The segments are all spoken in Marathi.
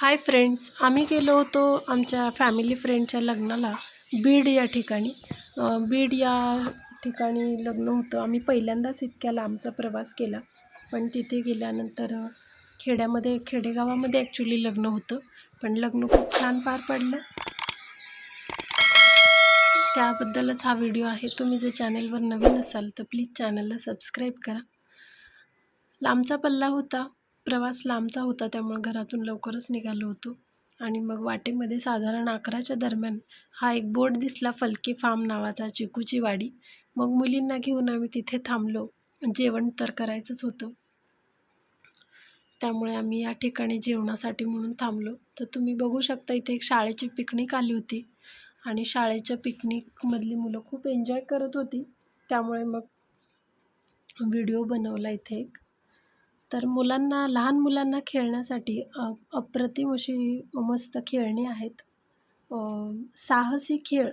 हाय फ्रेंड्स आम्ही गेलो होतो आमच्या फॅमिली फ्रेंडच्या लग्नाला बीड या ठिकाणी. बीड या ठिकाणी लग्न होतं. आम्ही पहिल्यांदाच इतक्या लांबचा प्रवास केला. पण तिथे गेल्यानंतर खेड्यामध्ये खेडेगावामध्ये ॲक्च्युली लग्न होतं. पण लग्न खूप छान पार पडलं. त्याबद्दलच हा व्हिडिओ आहे. तुम्ही जर चॅनेलवर नवीन असाल तर प्लीज चॅनलला सबस्क्राईब करा. लांबचा पल्ला होता. प्रवास लांबचा होता त्यामुळे घरातून लवकरच निघालो होतो. आणि मग वाटेमध्ये साधारण अकराच्या दरम्यान हा एक बोर्ड दिसला फलके फार्म नावाचा चिकूची वाडी. मग मुलींना घेऊन आम्ही तिथे थांबलो. जेवण तर करायचंच होतं. त्यामुळे आम्ही या ठिकाणी जेवणासाठी म्हणून थांबलो. तर तुम्ही बघू शकता इथे एक शाळेची पिकनिक आली होती. आणि शाळेच्या पिकनिकमधली मुलं खूप एन्जॉय करत होती. त्यामुळे मग व्हिडिओ बनवला इथे एक. तर मुलांना लहान मुलांना खेळण्यासाठी अ, अप्रतिम अशी मस्त खेळणी आहेत. साहसी खेळ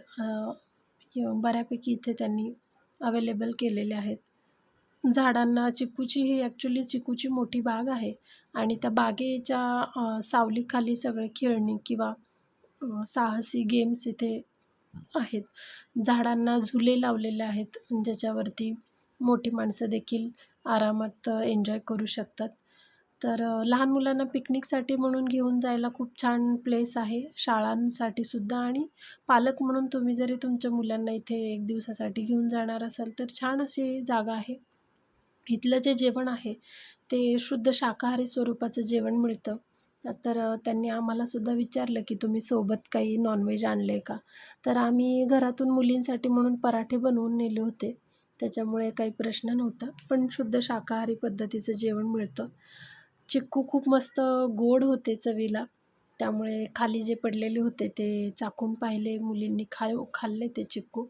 बऱ्यापैकी इथे त्यांनी अवेलेबल केलेले आहेत. झाडांना चिकूची ही ॲक्च्युली चिकूची मोठी बाग आहे आणि त्या बागेच्या सावलीखाली सगळे खेळणी किंवा साहसी गेम्स इथे आहेत. झाडांना झुले लावलेले आहेत ज्याच्यावरती मोठी माणसं देखील आरामात एन्जॉय करू शकतात. तर लहान मुलांना पिकनिकसाठी म्हणून घेऊन जायला खूप छान प्लेस आहे. शाळांसाठी सुद्धा आणि पालक म्हणून तुम्ही जरी तुमच्या मुलांना इथे एक दिवसासाठी घेऊन जाणार असाल तर छान अशी जागा आहे. इथलं जे जेवण आहे ते शुद्ध शाकाहारी स्वरूपाचं जेवण मिळतं. तर त्यांनी आम्हाला सुद्धा विचारलं की तुम्ही सोबत काही नॉनव्हेज आणलं आहे का? तर आम्ही घरातून मुलींसाठी म्हणून पराठे बनवून नेले होते. त्याच्यामुळे काही प्रश्न नव्हता. पण शुद्ध शाकाहारी पद्धतीचं जेवण मिळतं. चिक्कू खूप मस्त गोड होते चवीला. त्यामुळे खाली जे पडलेले होते ते चाकून पाहिले. मुलींनी खा खाल्ले ते चिक्कू.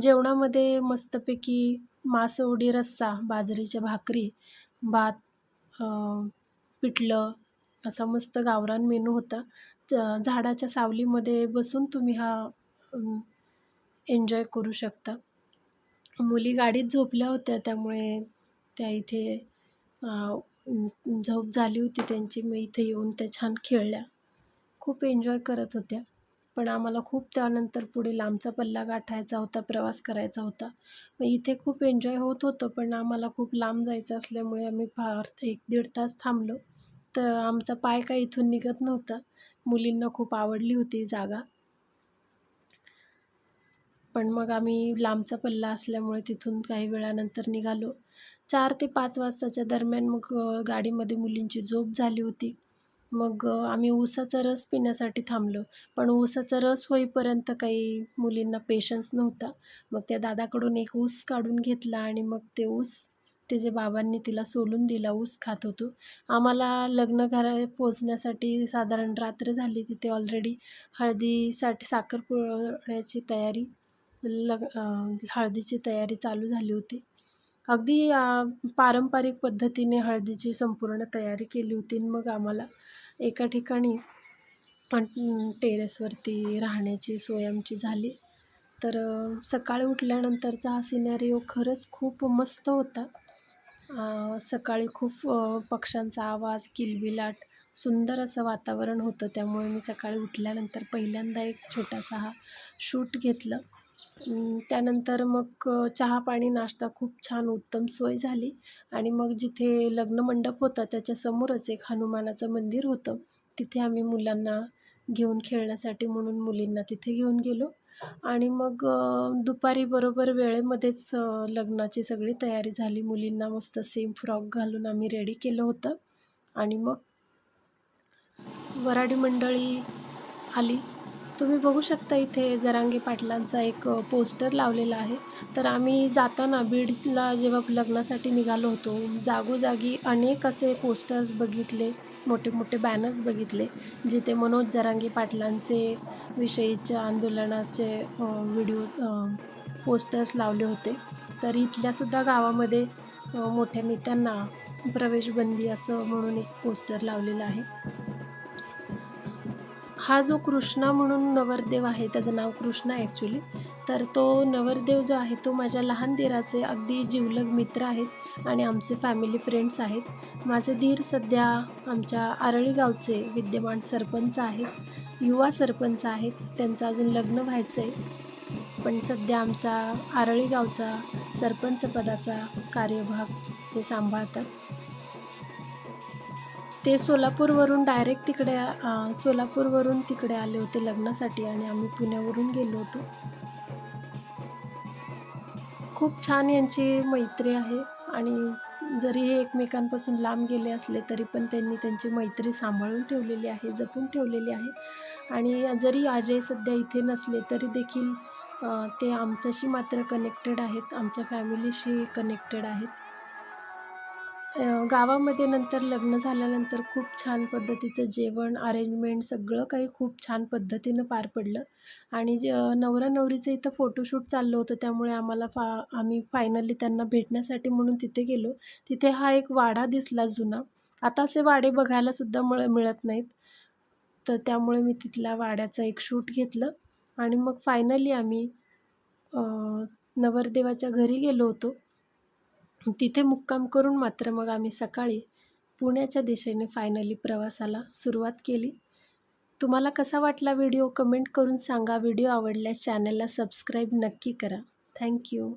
जेवणामध्ये मस्तपैकी मासवडी रस्सा बाजरीच्या भाकरी भात पिठलं असा मस्त गावरान मेनू होता. ज- झाडाच्या सावलीमध्ये बसून तुम्ही हा एन्जॉय करू शकता. मुली गाडीत झोपल्या होत्या त्यामुळे त्या इथे झोप झाली होती त्यांची. मग इथे येऊन त्या छान खेळल्या. खूप एन्जॉय करत होत्या. पण आम्हाला खूप त्यानंतर पुढे लांबचा पल्ला गाठायचा होता प्रवास करायचा होता. मग इथे खूप एन्जॉय होत होतं पण आम्हाला खूप लांब जायचं असल्यामुळे आम्ही फार एक दीड तास थांबलो. तर आमचा पाय काय इथून निघत नव्हता. मुलींना खूप आवडली होती जागा. पण मग आम्ही लांबचा पल्ला असल्यामुळे तिथून काही वेळानंतर निघालो. चार ते पाच वाजताच्या दरम्यान मग गाडीमध्ये मुलींची झोप झाली होती. मग आम्ही ऊसाचा रस पिण्यासाठी थांबलो. पण ऊसाचा रस होईपर्यंत काही मुलींना पेशन्स नव्हता. मग त्या दादाकडून एक ऊस काढून घेतला आणि मग ते ऊस तिचे बाबांनी तिला सोलून दिला ऊस खात होतो. आम्हाला लग्न घरा पोचण्यासाठी साधारण रात्र झाली तिथे ऑलरेडी हळदीसाठी साखरपुड्याची तयारी लग हळदीची तयारी चालू झाली होती. अगदी पारंपरिक पद्धतीने हळदीची संपूर्ण तयारी केली होती मग आम्हाला एका ठिकाणी टेरेसवरती राहण्याची सोय आमची झाली. तर सकाळी उठल्यानंतरचा हा सिनॅरिओ खरंच खूप मस्त होता. सकाळी खूप पक्ष्यांचा आवाज किलबिलाट सुंदर असं वातावरण होतं. त्यामुळे मी सकाळी उठल्यानंतर पहिल्यांदा एक छोटासा हा शूट घेतलं. त्यानंतर मग चहा पाणी नाश्ता खूप छान उत्तम सोय झाली. आणि मग जिथे लग्नमंडप होता त्याच्यासमोरच एक हनुमानाचं मंदिर होतं. तिथे आम्ही मुलांना घेऊन खेळण्यासाठी म्हणून मुलींना तिथे घेऊन गेलो. आणि मग दुपारी बरोबर वेळेमध्येच लग्नाची सगळी तयारी झाली. मुलींना मस्त सेम फ्रॉक घालून आम्ही रेडी केलं होतं. आणि मग वराडी मंडळी आली. तुम्ही बघू शकता इथे जरांगे पाटलांचा एक पोस्टर लावलेला आहे. तर आम्ही जाताना बीडला जेव्हा लग्नासाठी निघालो होतो जागोजागी अनेक असे पोस्टर्स बघितले मोठे मोठे बॅनर्स बघितले जिथे मनोज जरांगे पाटलांचे विषयीच्या आंदोलनाचे व्हिडिओ पोस्टर्स लावले होते. तर इथल्यासुद्धा गावामध्ये मोठ्या नेत्यांना प्रवेशबंदी असं म्हणून एक पोस्टर लावलेलं आहे. हा जो कृष्णा म्हणून नवरदेव आहे त्याचं नाव कृष्णा ॲक्च्युली तर तो नवरदेव जो आहे तो माझ्या लहान दिराचे अगदी जिवलग मित्र आहेत आणि आमचे फॅमिली फ्रेंड्स आहेत. माझे धीर सध्या आमच्या आरळी गावचे विद्यमान सरपंच आहेत युवा सरपंच आहेत. त्यांचं अजून लग्न व्हायचं आहे पण सध्या आमचा आरळी गावचा सरपंच पदाचा कार्यभाग ते सांभाळतात. ते सोलापूरवरून डायरेक्ट तिकडे सोलापूरवरून तिकडे आले होते लग्नासाठी आणि आम्ही पुण्यावरून गेलो होतो. खूप छान यांची मैत्री आहे आणि जरी हे एकमेकांपासून लांब गेले असले तरी पण त्यांनी त्यांची मैत्री सांभाळून ठेवलेली आहे जपून ठेवलेली आहे. आणि जरी अजय सध्या इथे नसले तरी देखील ते आमच्याशी मात्र कनेक्टेड आहेत आमच्या फॅमिलीशी कनेक्टेड आहेत. गावामध्ये नंतर लग्न झाल्यानंतर खूप छान पद्धतीचं जेवण अरेंजमेंट सगळं काही खूप छान पद्धतीनं पार पडलं. आणि जे नवरा नवरीचं इथं फोटोशूट चाललं होतं त्यामुळे आम्हाला फा आम्ही फायनली त्यांना भेटण्यासाठी म्हणून तिथे गेलो. तिथे हा एक वाडा दिसला जुना. आता असे वाडे बघायलासुद्धा मळ मिळत नाहीत. तर त्यामुळे मी तिथल्या वाड्याचं एक शूट घेतलं. आणि मग फायनली आम्ही नवरदेवाच्या घरी गेलो होतो. तिथे मुक्काम करून मात्र मग आम्ही सकाळी पुण्याच्या दिशेने फायनली प्रवासाला सुरुवात केली. तुम्हाला कसा वाटला व्हिडिओ कमेंट करून सांगा. व्हिडिओ आवडल्यास चॅनलला सबस्क्राईब नक्की करा. थँक्यू